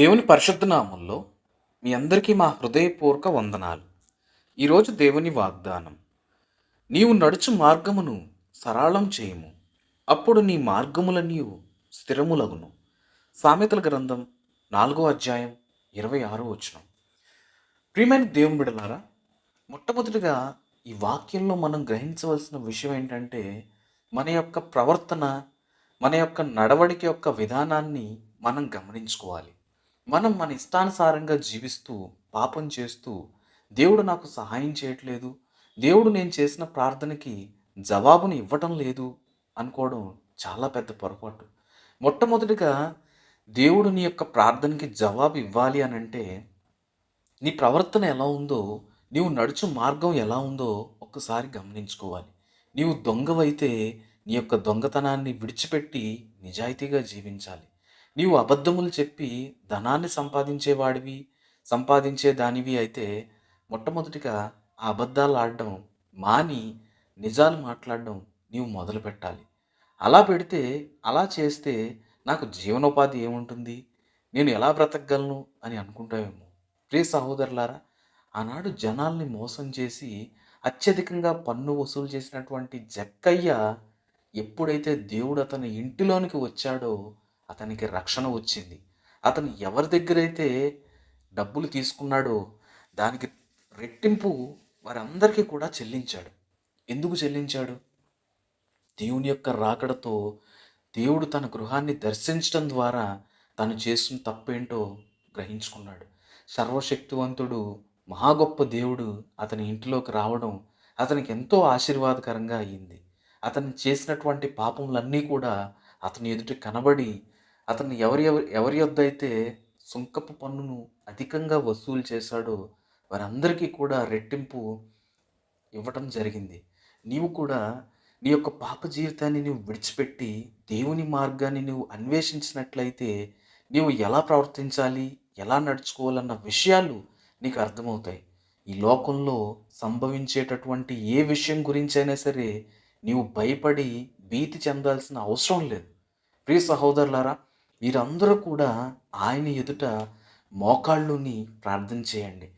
దేవుని పరిశుద్ధ నామంలో మీ అందరికీ మా హృదయపూర్వక వందనాలు. ఈరోజు దేవుని వాగ్దానం నీవు నడుచు మార్గమును సరళం చేయము. అప్పుడు నీ మార్గముల నీవు స్థిరములగును. సామెతల గ్రంథం నాలుగో అధ్యాయం ఇరవై ఆరో వచనం. ప్రియమైన దేవుని బిడలారా మొట్టమొదటిగా ఈ వాక్యంలో మనం గ్రహించవలసిన విషయం ఏంటంటే మన యొక్క ప్రవర్తన మన యొక్క నడవడిక యొక్క విధానాన్ని మనం గమనించుకోవాలి. మనం మన ఇష్టానుసారంగా జీవిస్తూ పాపం చేస్తూ దేవుడు నాకు సహాయం చేయట్లేదు దేవుడు నేను చేసిన ప్రార్థనకి జవాబుని ఇవ్వటం లేదు అనుకోవడం చాలా పెద్ద పొరపాటు. మొట్టమొదటిగా దేవుడు నీ యొక్క ప్రార్థనకి జవాబు ఇవ్వాలి అని అంటే నీ ప్రవర్తన ఎలా ఉందో నీవు నడుచు మార్గం ఎలా ఉందో ఒక్కసారి గమనించుకోవాలి. నీవు దొంగవైతే నీ యొక్క దొంగతనాన్ని విడిచిపెట్టి నిజాయితీగా జీవించాలి. నీవు అబద్ధములు చెప్పి ధనాన్ని సంపాదించేవాడివి సంపాదించే దానివి అయితే మొట్టమొదటిగా ఆ అబద్ధాలు ఆడడం మాని నిజాలు మాట్లాడడం నీవు మొదలు పెట్టాలి. అలా పెడితే అలా చేస్తే నాకు జీవనోపాధి ఏముంటుంది? నేను ఎలా బ్రతకగలను అని అనుకుంటావేమో. ప్రియ సహోదరులారా ఆనాడు జనాల్ని మోసం చేసి అత్యధికంగా పన్ను వసూలు చేసినటువంటి జక్కయ్య ఎప్పుడైతే దేవుడు అతని ఇంటిలోనికి వచ్చాడో అతనికి రక్షణ వచ్చింది. అతను ఎవరి దగ్గర అయితే డబ్బులు తీసుకున్నాడో దానికి రెట్టింపు వారందరికీ కూడా చెల్లించాడు. ఎందుకు చెల్లించాడు? దేవుని యొక్క రాకడతో దేవుడు తన గృహాన్ని దర్శించడం ద్వారా తను చేసిన తప్పేంటో గ్రహించుకున్నాడు. సర్వశక్తివంతుడు మహా గొప్ప దేవుడు అతని ఇంటిలోకి రావడం అతనికి ఎంతో ఆశీర్వాదకరంగా అయ్యింది అతను చేసినటువంటి పాపములన్నీ కూడా అతని ఎదుట కనబడి అతను ఎవరి ఎవరి ఎవరి యొద్ద అయితే సుంకపు పన్నును అధికంగా వసూలు చేశాడో వారందరికీ కూడా రెట్టింపు ఇవ్వటం జరిగింది. నీవు కూడా నీ యొక్క పాప జీవితాన్ని నువ్వు విడిచిపెట్టి దేవుని మార్గాన్ని నువ్వు అన్వేషించినట్లయితే నీవు ఎలా ప్రవర్తించాలి ఎలా నడుచుకోవాలన్న విషయాలు నీకు అర్థమవుతాయి. ఈ లోకంలో సంభవించేటటువంటి ఏ విషయం గురించైనా సరే నీవు భయపడి భీతి చెందాల్సిన అవసరం లేదు. ప్రియ సహోదరులారా మీరందరూ కూడా ఆయన ఎదుట మోకాళ్ళుని ప్రార్థన చేయండి.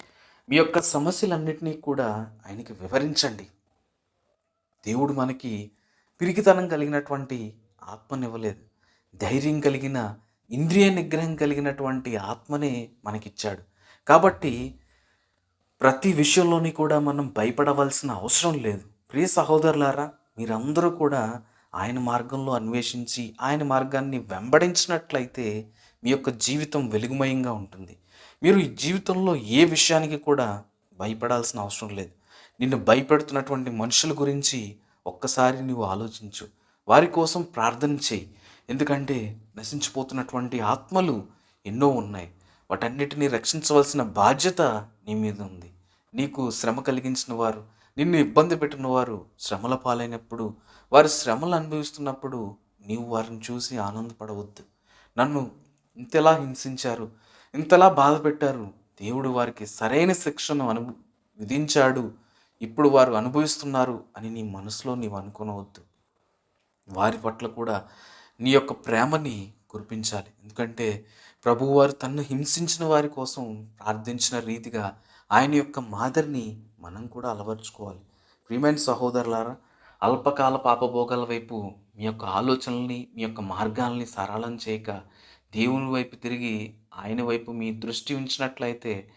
మీ యొక్క సమస్యలన్నింటినీ కూడా ఆయనకి వివరించండి. దేవుడు మనకి పిరికితనం కలిగినటువంటి ఆత్మనివ్వలేదు. ధైర్యం కలిగిన ఇంద్రియ నిగ్రహం కలిగినటువంటి ఆత్మనే మనకిచ్చాడు. కాబట్టి ప్రతి విషయంలోని కూడా మనం భయపడవలసిన అవసరం లేదు. ప్రియ సహోదరులారా మీరందరూ కూడా ఆయన మార్గంలో అన్వేషించి ఆయన మార్గాన్ని వెంబడించినట్లయితే మీ యొక్క జీవితం వెలుగుమయంగా ఉంటుంది. మీరు ఈ జీవితంలో ఏ విషయానికి కూడా భయపడాల్సిన అవసరం లేదు. నిన్ను భయపెడుతున్నటువంటి మనుషుల గురించి ఒక్కసారి నువ్వు ఆలోచించు. వారి కోసం ప్రార్థన చేయి. ఎందుకంటే నశించిపోతున్నటువంటి ఆత్మలు ఎన్నో ఉన్నాయి. వాటన్నిటిని రక్షించవలసిన బాధ్యత నీ మీద ఉంది. నీకు శ్రమ కలిగించిన వారు నిన్ను ఇబ్బంది పెట్టిన వారు శ్రమల పాలైనప్పుడు వారి శ్రమలు అనుభవిస్తున్నప్పుడు నీవు వారిని చూసి ఆనందపడవద్దు. నన్ను ఇంతలా హింసించారు ఇంతలా బాధ పెట్టారు. దేవుడు వారికి సరైన శిక్షను అను విధించాడు. ఇప్పుడు వారు అనుభవిస్తున్నారు అని నీ మనసులో నీవు అనుకోనవద్దు. వారి పట్ల కూడా నీ యొక్క ప్రేమని కురిపించాలి. ఎందుకంటే ప్రభువారు తన్ను హింసించిన వారి కోసం ప్రార్థించిన రీతిగా ఆయన యొక్క మాదిరిని మనం కూడా అలవర్చుకోవాలి. ప్రియమైన సహోదరులారా అల్పకాల పాపభోగాల వైపు మీ యొక్క ఆలోచనల్ని మీ యొక్క మార్గాల్ని సరళం చేయక దేవుని వైపు తిరిగి ఆయన వైపు మీ దృష్టి ఉంచినట్లయితే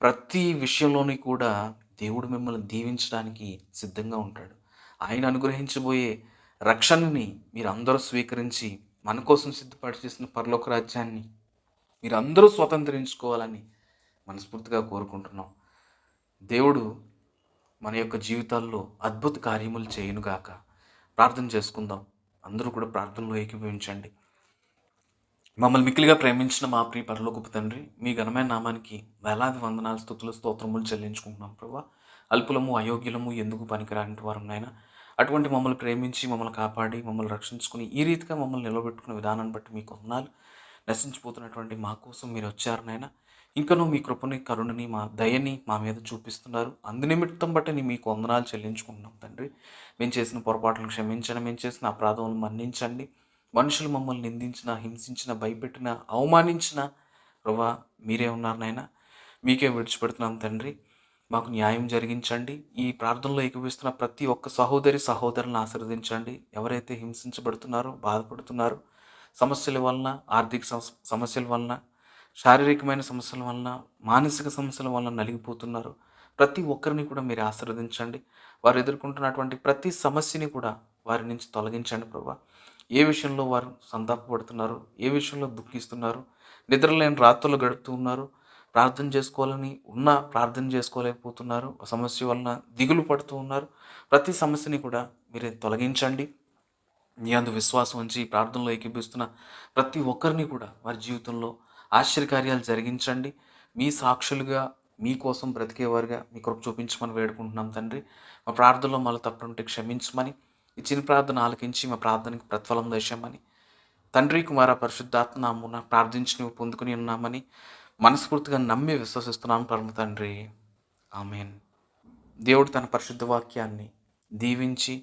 ప్రతి విషయంలోని కూడా దేవుడు మిమ్మల్ని దీవించడానికి సిద్ధంగా ఉంటాడు. ఆయన అనుగ్రహించబోయే రక్షణని మీరు అందరూ స్వీకరించి మన కోసం సిద్ధపరిచేసిన చేసిన పరలోక రాజ్యాన్ని మీరు అందరూ స్వతంత్రించుకోవాలని మనస్ఫూర్తిగా కోరుకుంటున్నాం. దేవుడు మన యొక్క జీవితాల్లో అద్భుత కార్యములు చేయనుగాక. ప్రార్థన చేసుకుందాం. అందరూ కూడా ప్రార్థనలో ఏకీభవించండి. మమ్మల్ని మిక్కిలిగా ప్రేమించిన మా ప్రియ పరలోకపు తండ్రి మీ ఘనమైన నామానికి వేలాది వందనాలు స్థుతులు స్తోత్రములు చెల్లించుకుంటున్నాం ప్రభా. అల్పులము అయోగ్యులము ఎందుకు పనికిరాని వారం నాయన? అటువంటి మమ్మల్ని ప్రేమించి మమ్మల్ని కాపాడి మమ్మల్ని రక్షించుకుని ఈ రీతిగా మమ్మల్ని నిలబెట్టుకున్న విధానాన్ని బట్టి మీకు వందనాలు. నశించిపోతున్నటువంటి మా కోసం మీరు వచ్చారు నాయన. ఇంకనూ మీ కృపని కరుణని మా దయని మా మీద చూపిస్తున్నారు. అందు నిమిత్తం బట్టి మీకు వందనాలు చెల్లించుకుంటున్నాం తండ్రి. మేము చేసిన పొరపాట్లను క్షమించండి మేము చేసిన అపరాధములు మన్నించండి. మనుషులు మమ్మల్ని నిందించిన హింసించిన భయపెట్టిన అవమానించిన రవ్వా మీరే ఉన్నారు నాయన. మీకే విడిచిపెడుతున్నాం తండ్రి. మాకు న్యాయం జరిగించండి. ఈ ప్రార్థనలో ఏకవిస్తున్న ప్రతి ఒక్క సహోదరి సహోదరులను ఆశీర్వదించండి. ఎవరైతే హింసించబడుతున్నారో బాధపడుతున్నారో సమస్యల వలన ఆర్థిక సమస్యల వలన శారీరకమైన సమస్యల వలన మానసిక సమస్యల వలన నలిగిపోతున్నారు. ప్రతి ఒక్కరిని కూడా మీరు ఆశీర్వదించండి. వారు ఎదుర్కొంటున్నటువంటి ప్రతి సమస్యని కూడా వారి నుంచి తొలగించండి ప్రభా. ఏ విషయంలో వారు సంతాపపడుతున్నారు ఏ విషయంలో దుఃఖిస్తున్నారు నిద్రలేని రాత్రులు గడుపుతూ ఉన్నారు ప్రార్థన చేసుకోవాలని ఉన్న ప్రార్థన చేసుకోలేకపోతున్నారు సమస్య వలన దిగులు పడుతూ ఉన్నారు ప్రతి సమస్యని కూడా మీరు తొలగించండి. నీ అందు విశ్వాసం ఉంచి ఈ ప్రార్థనలో ఏకీపిస్తున్న ప్రతి ఒక్కరిని కూడా వారి జీవితంలో ఆశ్చర్యకార్యాలు జరిగించండి. మీ సాక్షులుగా మీకోసం బ్రతికేవారుగా మీ కృప చూపించమని వేడుకుంటున్నాం తండ్రి. మా ప్రార్థనలో మళ్ళీ తప్పుంటే క్షమించమని ఇచ్చిన చిన్న ప్రార్థన ఆలకించి మా ప్రార్థనకి ప్రతిఫలం దశమని తండ్రి కుమార పరిశుద్ధాత్మ నామున ప్రార్థించి నువ్వు పొందుకుని ఉన్నామని మనస్ఫూర్తిగా నమ్మి విశ్వసిస్తున్నాను పరమ తండ్రి. ఆమెన్. దేవుడు తన పరిశుద్ధ వాక్యాన్ని దీవించి